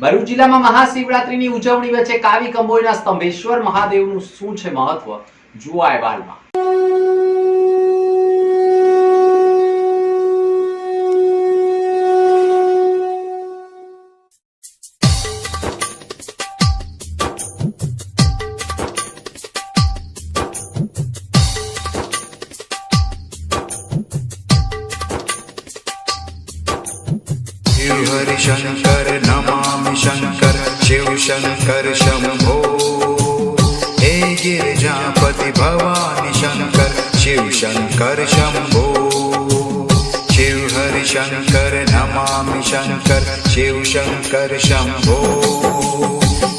ભરૂચ જિલ્લામાં મહાશિવરાત્રીની ઉજવણી વચ્ચે કાવી કંબોઈના સ્તંભેશ્વર મહાદેવનું શું છે મહત્વ? જુઓ અહેવાલમાં. હરિશંકર નમામિ શંકર શિવ શંકર શંભો હે ગિરજાપતિ ભવાની શંકર શિવ શંકર શંભો શિવ હરિશંકર નમામિ શંકર શિવ શંકર શંભો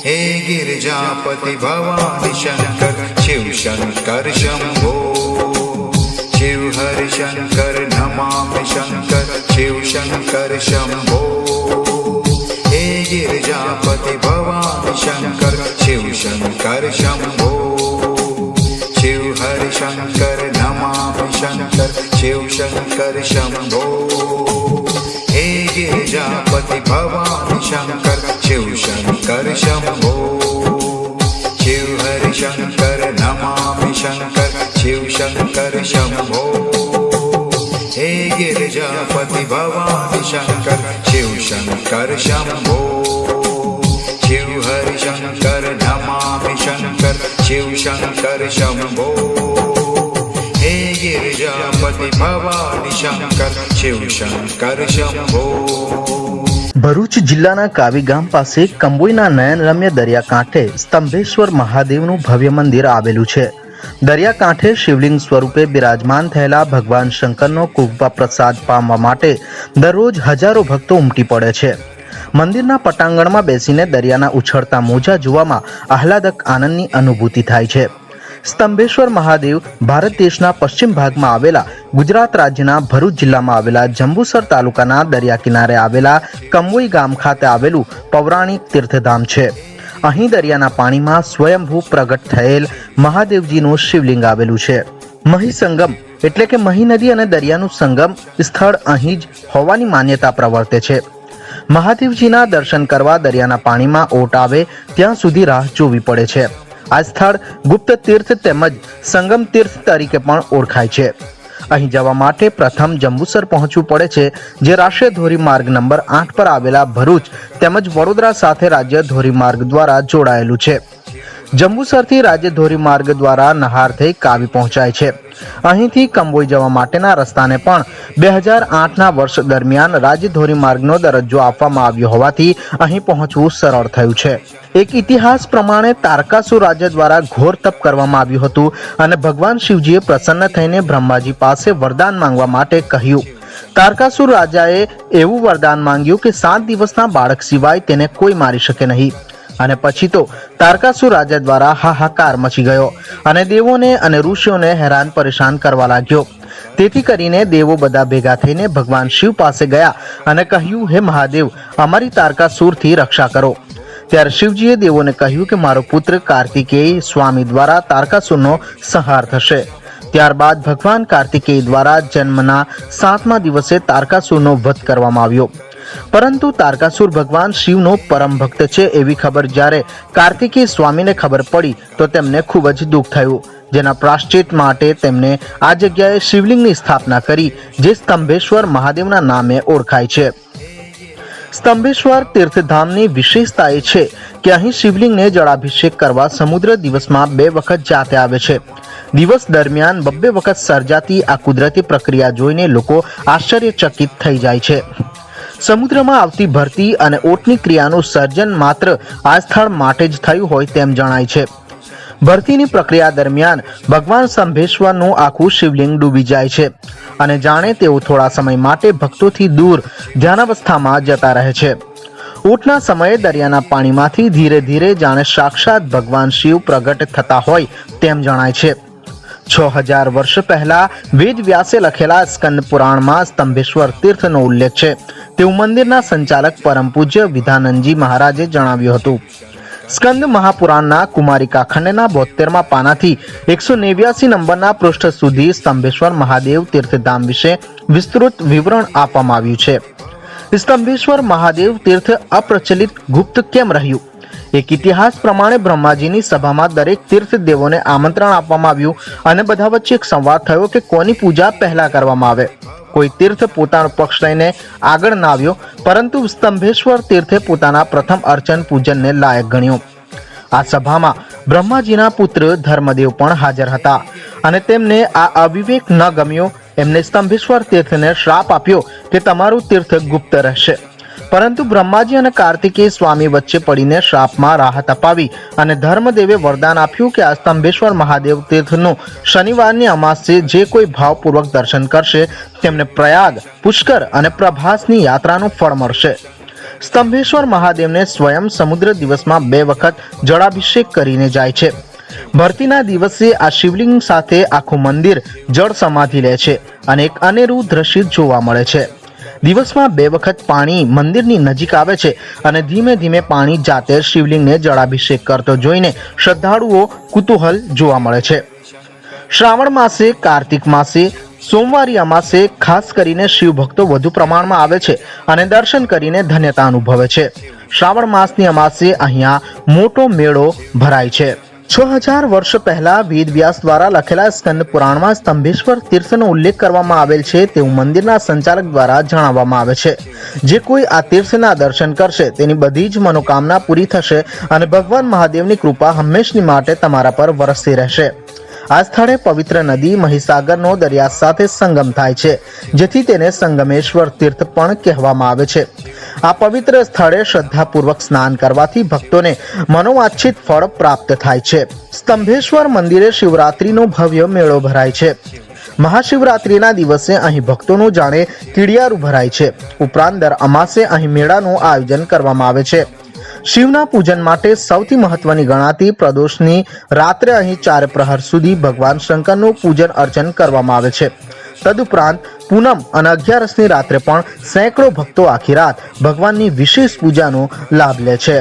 હે ગિરજાપતિ ભવાની શંકર શિવ શંકર શંભો શિવ હરિશંકર નમામિ શંકર શંભો હે ગિરજાપતિ ભવાની શંકર શિવ શંકર શંભો શિવ હર શંકર નમામિ શંકર શિવ શંકર શંભો હે ગિરજાપતિ ભવાની શંકર શિવ શંકર શંભો શિવ હર શંકર નમામિ શંકર શિવ શંકર શંભો गिरिजापति भवानि शंकर शिव शंकर शंभो शिव हरि शंकर नमामि शंकर शिव शंकर शंभो हे गिरिजापति भवानि शंकर शिव शंकर शंभो ભરૂચ જિલ્લાના કાવી ગામ પાસે કંબોઈના નયનરમ્ય દરિયાકાંઠે સ્તંભેશ્વર મહાદેવનું ભવ્ય મંદિર આવેલું છે દરિયાકાંઠે શિવલિંગ સ્વરૂપે બિરાજમાન થયેલા ભગવાન શંકરનો કૃપા પ્રસાદ પામવા માટે દરરોજ હજારો ભક્તો ઉમટી પડે છે. મંદિરના પટાંગણમાં બેસીને દરિયાના ઉછળતા મોજા જોવામાં આહલાદક આનંદની અનુભૂતિ થાય છે. સ્તંભેશ્વર મહાદેવ ભારત દેશના પશ્ચિમ ભાગમાં આવેલા ગુજરાત રાજ્યના ભરૂચ જિલ્લામાં આવેલા જંબુસર તાલુકાના દરિયા કિનારે આવેલા કંબોઈ ગામ ખાતે આવેલું પૌરાણિક તીર્થધામ છે. અહીં દરિયાના પાણીમાં સ્વયંભૂ પ્રગટ થયેલ મહાદેવજીનું શિવલિંગ આવેલું છે. મહી સંગમ એટલે કે મહી નદી અને દરિયાનું સંગમ સ્થળ અહીં જ હોવાની માન્યતા પ્રવર્તે છે. મહાદેવજીના દર્શન કરવા દરિયાના પાણીમાં ઓટ આવે ત્યાં સુધી રાહ જોવી પડે છે. આ સ્થળ ગુપ્ત તીર્થ તેમજ સંગમ તીર્થ તરીકે પણ ઓળખાય છે. અહીં જવા માટે પ્રથમ જંબુસર પહોંચવું પડે છે, જે રાષ્ટ્રીય ધોરીમાર્ગ નંબર આઠ પર આવેલા ભરૂચ તેમજ વડોદરા સાથે રાજ્ય ધોરીમાર્ગ દ્વારા જોડાયેલું છે. જંબુસરથી રાજ્ય ધોરીમાર્ગ દ્વારા નહાર થઈ કાવી પહોંચાય છે. અહીંથી કંબોઈ જવા માટેના રસ્તાને પણ બે હજાર આઠના વર્ષ દરમિયાન રાજ્ય ધોરીમાર્ગનો દરજ્જો આપવામાં આવ્યો હોવાથી અહીં પહોંચવું સરળ થયું છે. એક ઇતિહાસ પ્રમાણે તારકાસુર રાજ્ય દ્વારા ઘોર તપ કરવામાં આવ્યું હતું અને ભગવાન શિવજીએ પ્રસન્ન થઈને બ્રહ્માજી પાસે વરદાન માંગવા માટે કહ્યું. તારકાસુર રાજાએ એવું વરદાન માંગ્યું કે સાત દિવસના બાળક સિવાય તેને કોઈ મારી શકે નહીં. અને પછી તો તારકાસુર રાજા દ્વારા હાહાકાર મચી ગયો અને દેવોને અને ઋષિઓને હેરાન પરેશાન કરવા લાગ્યો. તેથી કરીને દેવો બધા ભેગા થઈને ભગવાન શિવ પાસે ગયા અને કહ્યું, હે મહાદેવ, અમારી તારકાસુરથી રક્ષા કરો. ત્યારે શિવજીએ દેવોને કહ્યું કે, મારો પુત્ર કાર્તિકેય સ્વામી દ્વારા તારકાસુરનો સંહાર થશે. ત્યારબાદ ભગવાન કાર્તિકેય દ્વારા જન્મના સાતમા દિવસે તારકાસુરનો વધ કરવામાં આવ્યો. પરંતુ તારકાસુર ભગવાન શિવનો પરમ ભક્ત છે એવી ખબર જ્યારે કાર્તિકેય સ્વામીને ખબર પડી, તો તેમને ખૂબ જ દુઃખ થયું. જેના પ્રાશ્ચિત માટે તેમણે આ જગ્યાએ શિવલિંગની સ્થાપના કરી, જે સ્તંભેશ્વર મહાદેવના નામે ઓળખાય છે. સ્તંભેશ્વર તીર્થધામની વિશેષતા એ છે કે અહીં શિવલિંગને જળાભિષેક કરવા સમુદ્ર દિવસમાં બે વખત જાતે આવે છે. દિવસ દરમિયાન બબ્બે વખત સર્જાતી આ કુદરતી પ્રક્રિયા જોઈને લોકો આશ્ચર્યચકિત થઈ જાય છે. સમુદ્રમાં આવતી ભરતી અને ઓટની ક્રિયાનું સર્જન માત્ર આ સ્થળ માટે જ થયું હોય તેમ જણાય છે. ભરતીની પ્રક્રિયા દરમિયાન ભગવાન સંભેશ્વરનું આખું શિવલિંગ ડૂબી જાય છે અને જાણે તેઓ થોડા સમય માટે ભક્તોથી દૂર ધ્યાનાવસ્થામાં જતા રહે છે. ઊંટના સમયે દરિયાના પાણીમાંથી ધીરે ધીરે જાણે સાક્ષાત ભગવાન શિવ પ્રગટ થતા હોય તેમ જણાય છે. છ હજાર વર્ષ પહેલા વેદ વ્યાસે લખેલા સ્કંદ પુરાણમાં સ્તંભેશ્વર તીર્થનો ઉલ્લેખ છે. તેવું મંદિરના સંચાલક પરમ પૂજ્ય વિધાનંદજી મહારાજે જણાવ્યું હતું. સ્કંદ મહાપુરાણના કુમારિકા ખંડના બોતેરમાં પાનાથી એકસો નેવ્યાસી નંબરના પૃષ્ઠ સુધી સ્તંભેશ્વર મહાદેવ તીર્થધામ વિશે વિસ્તૃત વિવરણ આપવામાં આવ્યું છે. સ્તંભેશ્વર મહાદેવ તીર્થ અપ્રચલિત ગુપ્ત કેમ રહ્યું? એક ઇતિહાસ પ્રમાણે બ્રહ્માજીની સભામાં દરેક તીર્થ દેવોને આમંત્રણ આપવામાં આવ્યું અને બધા વચ્ચે એક સંવાદ થયો કે કોની પૂજા પહેલા કરવામાં આવે. કોઈ તીર્થ પોતાનો પક્ષ લઈને આગળ ના આવ્યો પરંતુ સ્તંભેશ્વર તીર્થે પોતાના પ્રથમ અર્ચન પૂજનને લાયક ગણ્યું. આ સભામાં બ્રહ્માજીના પુત્ર ધર્મદેવ પણ હાજર હતા અને તેમને આ અવિવેક ન ગમ્યો. એમને સ્તંભેશ્વર તીર્થને શ્રાપ આપ્યો કે તમારું તીર્થ ગુપ્ત રહેશે. પરંતુ બ્રહ્માજી અને કાર્તિકેય સ્વામી વચ્ચે પડીને શ્રાપમાં રાહત અપાવી અને ધર્મદેવે વરદાન આપ્યું કે આ સ્તંભેશ્વર મહાદેવ તીર્થનું શનિવારની અમાસે જે કોઈ ભાવપૂર્વક દર્શન કરશે, તેમને પ્રયાગ, પુષ્કર અને પ્રભાસની યાત્રાનું ફળ મળશે. સ્તંભેશ્વર મહાદેવને સ્વયં સમુદ્ર દિવસમાં બે વખત જળાભિષેક કરીને જાય છે. ભરતીના દિવસે આ શિવલિંગ સાથે આખું મંદિર જળ સમાધિ લે છે અને એક અનેરું દ્રશ્ય જોવા મળે છે. દિવસમાં બે વખત પાણી મંદિરની નજીક આવે છે અને ધીમે ધીમે પાણી જાતે શિવલિંગને જળાભિષેક કરતો જોઈને શ્રદ્ધાળુઓ કુતૂહલ જોવા મળે છે. શ્રાવણ માસે, કાર્તિક માસે સોમવારી અમાસે ખાસ કરીને શિવ ભક્તો વધુ પ્રમાણમાં આવે છે અને દર્શન કરીને ધન્યતા અનુભવે છે. શ્રાવણ માસની અમાસે અહીંયા મોટો મેળો ભરાય છે. છ હજાર વર્ષ પહેલા વેદ વ્યાસ દ્વારા લખેલા સ્કંદ પુરાણમાં સ્તંભેશ્વર તીર્થનો ઉલ્લેખ કરવામાં આવેલ છે તેવું મંદિરના સંચાલક દ્વારા જણાવવામાં આવે છે. જે કોઈ આ તીર્થના દર્શન કરશે, તેની બધી જ મનોકામના પૂરી થશે અને ભગવાન મહાદેવની કૃપા હંમેશની માટે તમારા પર વરસતી રહેશે. આ સ્થળે પવિત્ર નદી મહીસાગરનો દરિયા સાથે સંગમ થાય છે, જેથી તેને સંગમેશ્વર તીર્થ પણ કહેવામાં આવે છે. આ પવિત્ર સ્થળે શ્રદ્ધાપૂર્વક સ્નાન કરવાથી ભક્તોને મનોવાંછિત ફળ પ્રાપ્ત થાય છે. સ્તંભેશ્વર મંદિરે શિવરાત્રીનો ભવ્ય મેળો ભરાય છે. મહાશિવરાત્રિના દિવસે અહીં ભક્તોનું જાણે કીડિયારું ભરાય છે. ઉપરાંત દર અમાસે અહીં મેળાનું આયોજન કરવામાં આવે છે. શિવના પૂજન માટે સૌથી મહત્વની ગણાતી પ્રદોષની રાત્રે અહીં ચાર પ્રહર સુધી ભગવાન શંકરનું પૂજન અર્ચન કરવામાં આવે છે. તદુપરાંત પૂનમ અને અગિયારસની રાત્રે પણ સેંકડો ભક્તો આખી રાત ભગવાનની વિશેષ પૂજાનો લાભ લે છે.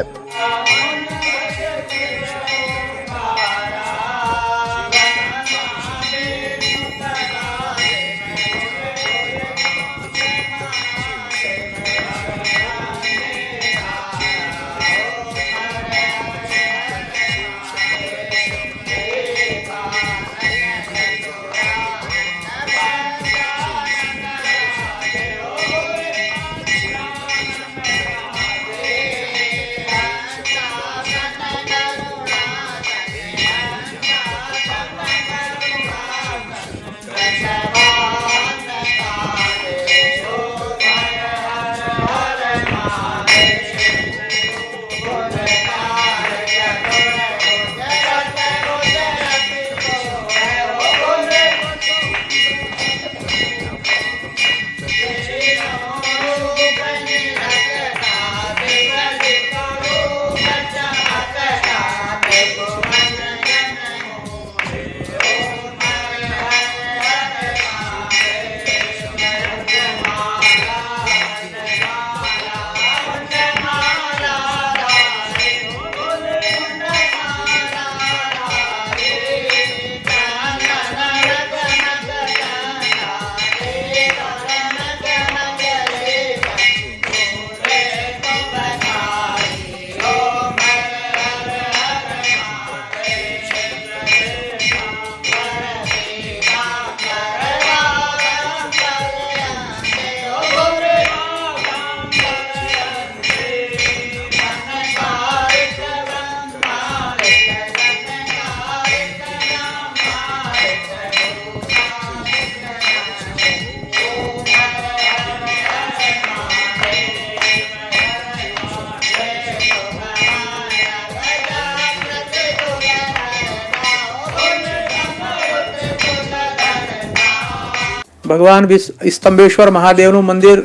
ભગવાન સ્તંભેશ્વર મહાદેવનું મંદિર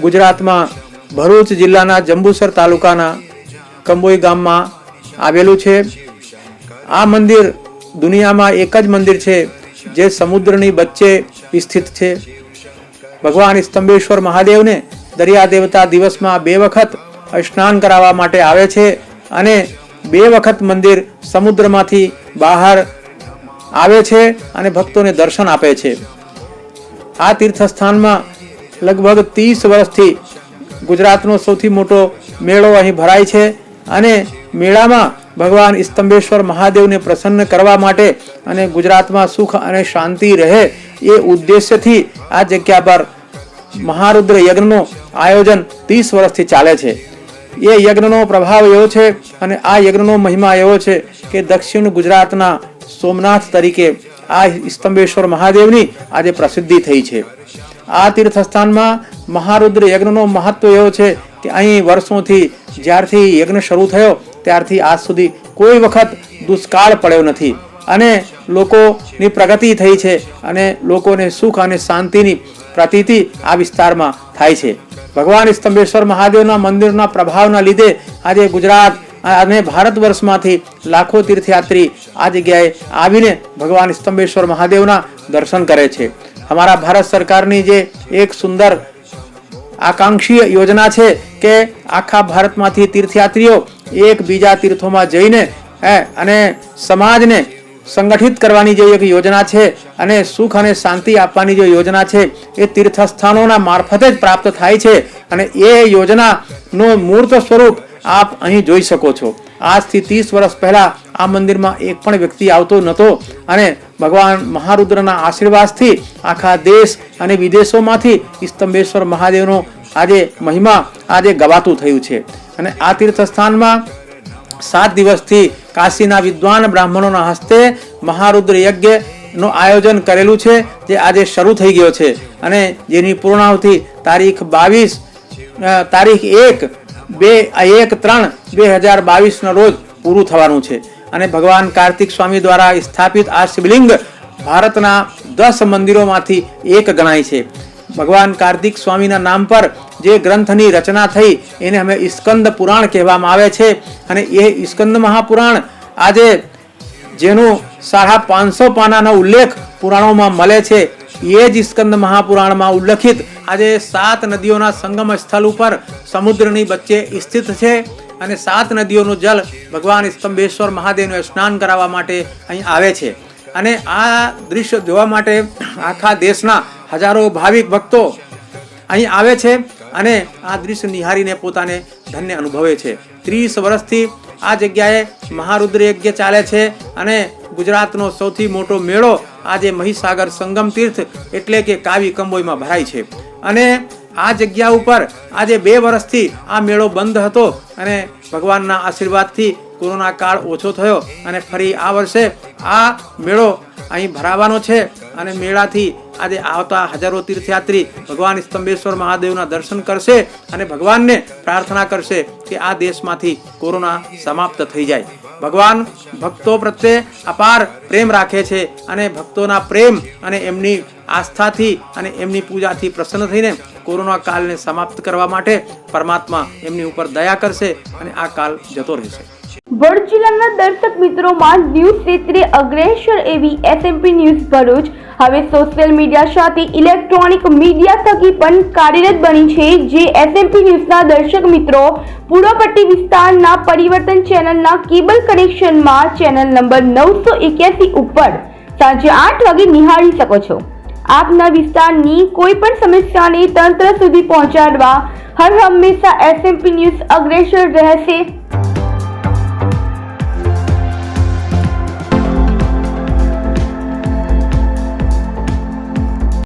ગુજરાતમાં ભરૂચ જિલ્લાના જંબુસર તાલુકાના કંબોઈ ગામમાં આવેલું છે. આ મંદિર દુનિયામાં એક જ મંદિર છે, જે સમુદ્રની વચ્ચે સ્થિત છે. ભગવાન સ્તંભેશ્વર મહાદેવને દરિયા દેવતા દિવસમાં બે વખત સ્નાન કરાવવા માટે આવે છે અને બે વખત મંદિર સમુદ્રમાંથી બહાર આવે છે અને ભક્તોને દર્શન આપે છે. આ તીર્થસ્થાનમાં લગભગ ત્રીસ વર્ષથી ગુજરાતનો સૌથી મોટો મેળો અહીં ભરાય છે અને મેળામાં ભગવાન સ્તંભેશ્વર મહાદેવને પ્રસન્ન કરવા માટે અને ગુજરાતમાં સુખ અને શાંતિ રહે એ ઉદ્દેશ્યથી આ જગ્યા પર મહારુદ્ર યજ્ઞનું આયોજન ત્રીસ વર્ષથી ચાલે છે. એ યજ્ઞનો પ્રભાવ એવો છે અને આ યજ્ઞનો મહિમા એવો છે કે દક્ષિણ ગુજરાતના સોમનાથ તરીકે આ સ્તંભેશ્વર મહાદેવની આજે પ્રસિદ્ધિ થઈ છે. આ તીર્થસ્થાનમાં મહારુદ્ર યજ્ઞનો મહત્વ એવો છે કે અહીં વર્ષોથી જ્યારથી યજ્ઞ શરૂ થયો, ત્યારથી આજ સુધી કોઈ વખત દુષ્કાળ પડ્યો નથી. અને લોકોની પ્રગતિ થઈ છે અને લોકોને સુખ અને શાંતિની પ્રતીતિ આ વિસ્તારમાં થાય છે. ભગવાન સ્તંભેશ્વર મહાદેવના મંદિરના પ્રભાવના લીધે આજે ગુજરાત અને ભારત વર્ષમાંથી લાખો તીર્થયાત્રી આ જગ્યાએ આવીને ભગવાન સ્તંભેશ્વર મહાદેવના દર્શન કરે છે. અમારા ભારત સરકારની જે એક સુંદર આકાંક્ષી યોજના છે કે આખા ભારતમાંથી તીર્થયાત્રીઓ એક બીજા તીર્થોમાં જઈને એ અને સમાજને સંગઠિત કરવાની જે એક યોજના છે અને સુખ અને શાંતિ આપવાની જે યોજના છે, એ તીર્થસ્થાનોના મારફતે જ પ્રાપ્ત થાય છે. અને એ યોજનાનું મૂર્ત સ્વરૂપ આપ અહીં જોઈ શકો છો. આજથી ત્રીસ વર્ષ પહેલા આ મંદિરમાં એક પણ વ્યક્તિ આવતો નહોતો અને ભગવાન મહારુદ્રના આશીર્વાદથી આખા દેશ અને વિદેશોમાંથી સ્તંભેશ્વર મહાદેવનો આજે મહિમા આજે ગવાતું થયું છે. અને આ તીર્થસ્થાનમાં સાત દિવસથી કાશીના વિદ્વાન બ્રાહ્મણોના હસ્તે મહારુદ્ર યજ્ઞનું આયોજન કરેલું છે, જે આજે શરૂ થઈ ગયો છે. અને જેની પૂર્ણાવતી તારીખ બાવીસ તારીખ એક બે એક ત્રણ બે હજાર બાવીસના રોજ પૂરું થવાનું છે. અને ભગવાન કાર્તિક સ્વામી દ્વારા સ્થાપિત આ શિવલિંગ ભારતના દસ મંદિરોમાંથી એક ગણાય છે. ભગવાન કાર્તિક સ્વામીના નામ પર જે ગ્રંથની રચના થઈ, એને અમે સ્કંદ પુરાણ કહેવામાં આવે છે. અને એ સ્કંદ મહાપુરાણ આજે જેનું સાડા પાંચસો પાનાનો ઉલ્લેખ પુરાણોમાં મળે છે. એ જ સ્કંદ મહાપુરાણમાં ઉલ્લેખિત. આજે સાત નદીઓના સંગમ સ્થળ ઉપર સમુદ્રની વચ્ચે સ્થિત છે અને સાત નદીઓનું જલ ભગવાન સ્તંભેશ્વર મહાદેવને સ્નાન કરાવવા માટે અહીં આવે છે. અને આ દૃશ્ય જોવા માટે આખા દેશના હજારો ભાવિક ભક્તો અહીં આવે છે અને આ દૃશ્ય નિહારીને પોતાને ધન્ય અનુભવે છે. ત્રીસ વર્ષથી આ જગ્યાએ મહારુદ્ર યજ્ઞ ચાલે છે અને ગુજરાતનો સૌથી મોટો મેળો આજે મહીસાગર સંગમ તીર્થ એટલે કે કાવી કંબોઈમાં ભરાય છે. અને આ જગ્યા ઉપર આજે બે વર્ષથી આ મેળો બંધ હતો અને ભગવાનના આશીર્વાદથી કોરોના કાળ ઓછો થયો અને ફરી આ વર્ષે આ મેળો અહીં ભરાવાનો છે અને મેળાથી આજે આવતા હજારો તીર્થયાત્રી ભગવાન સ્તંભેશ્વર મહાદેવના દર્શન કરશે અને ભગવાનને પ્રાર્થના કરશે કે આ દેશમાંથી કોરોના સમાપ્ત થઈ જાય. ભગવાન ભક્તો પ્રત્યે અપાર પ્રેમ રાખે છે અને ભક્તોના પ્રેમ અને એમની આસ્થાથી અને એમની પૂજાથી પ્રસન્ન થઈને કોરોના કાળને સમાપ્ત કરવા માટે પરમાત્મા એમની ઉપર દયા કરશે અને આ કાળ જતો રહેશે. વડ જિલ્લાના દર્શક મિત્રોમાં ન્યૂઝ ક્ષેત્રે અગ્રેસર એવી એસએમપી ન્યૂઝ ભરૂચ. હવે સોશિયલ મીડિયા સાથે ઇલેક્ટ્રોનિક મીડિયા થકી પણ કાર્યરત બની છે જે એસએમપી ન્યૂઝના દર્શક મિત્રો પૂર્વપટ્ટી વિસ્તારના પરિવર્તન ચેનલના કેબલ કનેક્શનમાં ચેનલ નંબર નવસો એક્યાસી ઉપર સાંજે આઠ વાગે નિહાળી શકો છો. આપના વિસ્તારની કોઈ પણ સમસ્યાને તંત્ર સુધી પહોંચાડવા હર હંમેશા એસએમપી ન્યૂઝ અગ્રેસર રહેશે.